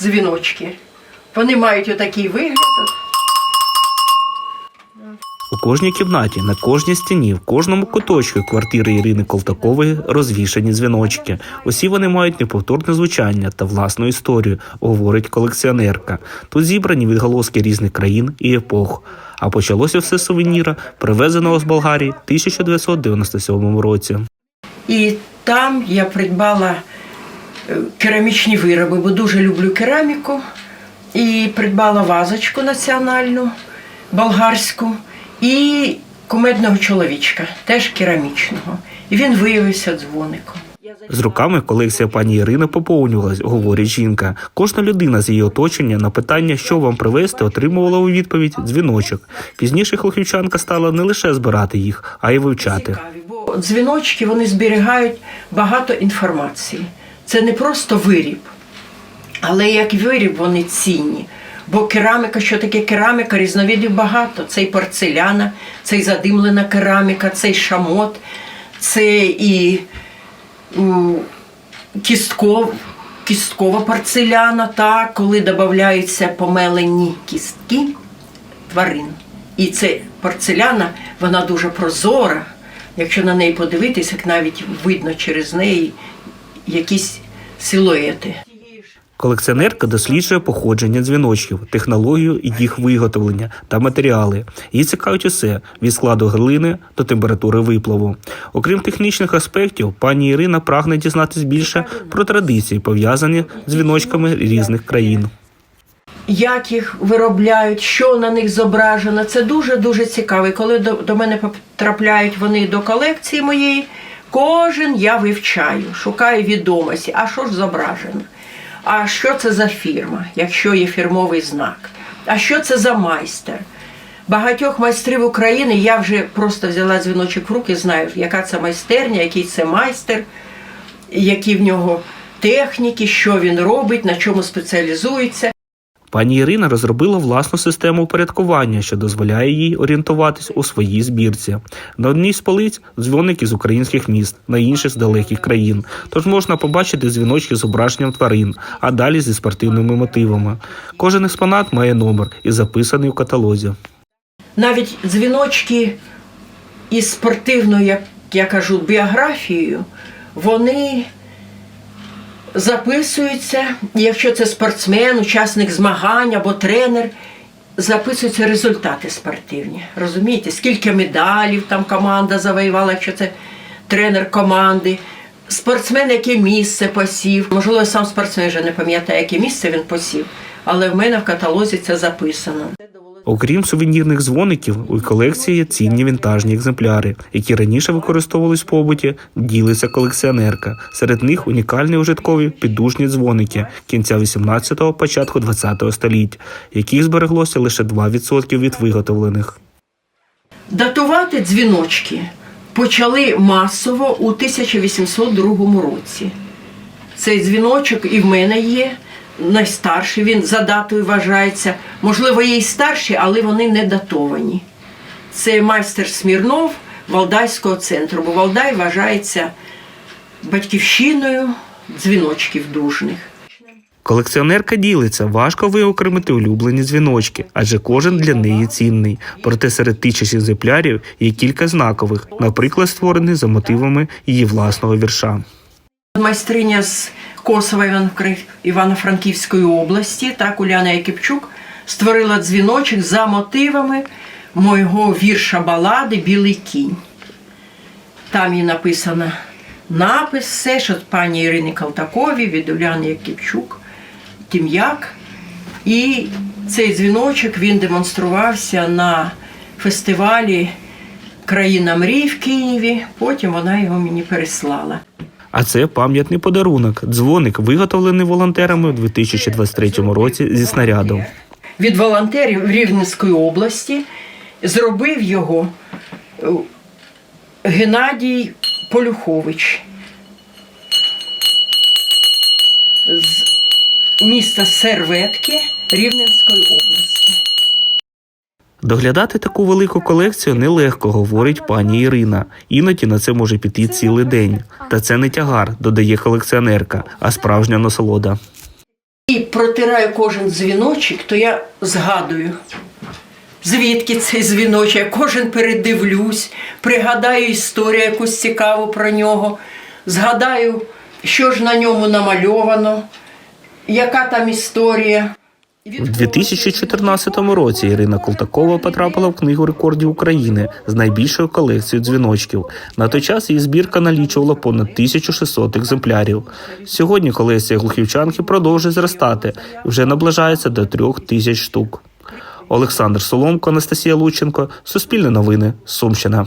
дзвіночки. Вони мають отакий вигляд. У кожній кімнаті, на кожній стіні, в кожному куточку квартири Ірини Колтакової розвішані дзвіночки. Усі вони мають неповторне звучання та власну історію, говорить колекціонерка. Тут зібрані відголоски різних країн і епох. А почалося все з сувеніра, привезеного з Болгарії в 1997 році. І там я придбала керамічні вироби, бо дуже люблю кераміку. І придбала вазочку національну, болгарську, і кумедного чоловічка, теж керамічного. І він виявився дзвоником. З роками колекція пані Ірини поповнювалась, говорить жінка. Кожна людина з її оточення на питання, що вам привезти, отримувала у відповідь дзвіночок. Пізніше хлопівчанка стала не лише збирати їх, а й вивчати. Бо дзвіночки вони зберігають багато інформації. Це не просто виріб, але як виріб вони цінні. Бо кераміка, що таке кераміка, різновидів багато. Це і порцеляна, це і задимлена кераміка, це і шамот, це і кістков, кісткова порцеляна, та, коли додаються помелені кістки тварин. І це порцеляна, вона дуже прозора. Якщо на неї подивитися, як навіть видно через неї якісь силуети. Колекціонерка досліджує походження дзвіночків, технологію їх виготовлення та матеріали. Її цікавить усе від складу глини до температури виплаву. Окрім технічних аспектів, пані Ірина прагне дізнатись більше про традиції, пов'язані з дзвіночками різних країн. Як їх виробляють, що на них зображено, це дуже-дуже цікаво. І коли до, до мене потрапляють вони до колекції моєї, кожен я вивчаю, шукаю відомості, а що ж зображено? А що це за фірма, якщо є фірмовий знак? А що це за майстер? Багатьох майстрів України я вже просто взяла дзвіночок в руки, знаю, яка це майстерня, який це майстер, які в нього техніки, що він робить, на чому спеціалізується. Пані Ірина розробила власну систему упорядкування, що дозволяє їй орієнтуватись у своїй збірці. На одній з полиць дзвоники з українських міст, на інших з далеких країн. Тож можна побачити дзвіночки з зображенням тварин, а далі зі спортивними мотивами. Кожен експонат має номер і записаний у каталозі. навіть дзвіночки із спортивною, як я кажу, біографією, вони записуються, і якщо це спортсмен, учасник змагань або тренер, записуються результати спортивні. Розумієте, скільки медалів там команда завоювала, якщо це тренер команди. Спортсмен, яке місце посів. Можливо, сам спортсмен вже не пам'ятає, яке місце він посів, але в мене в каталозі це записано. Окрім сувенірних дзвоників, у колекції є цінні вінтажні екземпляри, які раніше використовувались в побуті, ділиться колекціонерка. Серед них унікальні ужиткові піддушні дзвоники кінця 18-го, початку 20-го століть, яких збереглося лише 2% від виготовлених. Датувати дзвіночки почали масово у 1802 році. Цей дзвіночок і в мене є. Найстарший він за датою вважається. Можливо, є й старші, але вони не датовані. Це майстер Смірнов Валдайського центру, бо Валдай вважається батьківщиною дзвіночків дужних. Колекціонерка ділиться, важко виокремити улюблені дзвіночки, адже кожен для неї цінний. Проте серед тисяч екземплярів є кілька знакових, наприклад, створений за мотивами її власного вірша. Майстриня з Косова Івано- Івано-Франківської області, так, Уляна Якипчук, створила дзвіночок за мотивами мого вірша балади Білий кінь. Там і написано напис, все, що пані Ірини Калтакові від Уляни Якипчук, Тім'як. І цей дзвіночок він демонструвався на фестивалі Країна мрій в Києві. Потім вона його мені переслала. А це пам'ятний подарунок. Дзвоник, виготовлений волонтерами у 2023 році зі снарядом. від волонтерів Рівненської області зробив його е, Геннадій Полюхович з міста Серветки Рівненської області. Доглядати таку велику колекцію нелегко, говорить пані Ірина. Іноді на це може піти цілий день. Та це не тягар, додає колекціонерка, а справжня насолода. І протираю кожен дзвіночок, то я згадую, звідки цей дзвіночок, я кожен передивлюсь, пригадаю історію якусь цікаву про нього, згадаю, що ж на ньому намальовано, яка там історія. У 2014 році Ірина Колтакова потрапила в книгу рекордів України з найбільшою колекцією дзвіночків. На той час її збірка налічувала понад 1600 екземплярів. Сьогодні колекція глухівчанки продовжує зростати і вже наближається до трьох тисяч штук. Олександр Соломко, Анастасія Лученко, Суспільне новини, Сумщина.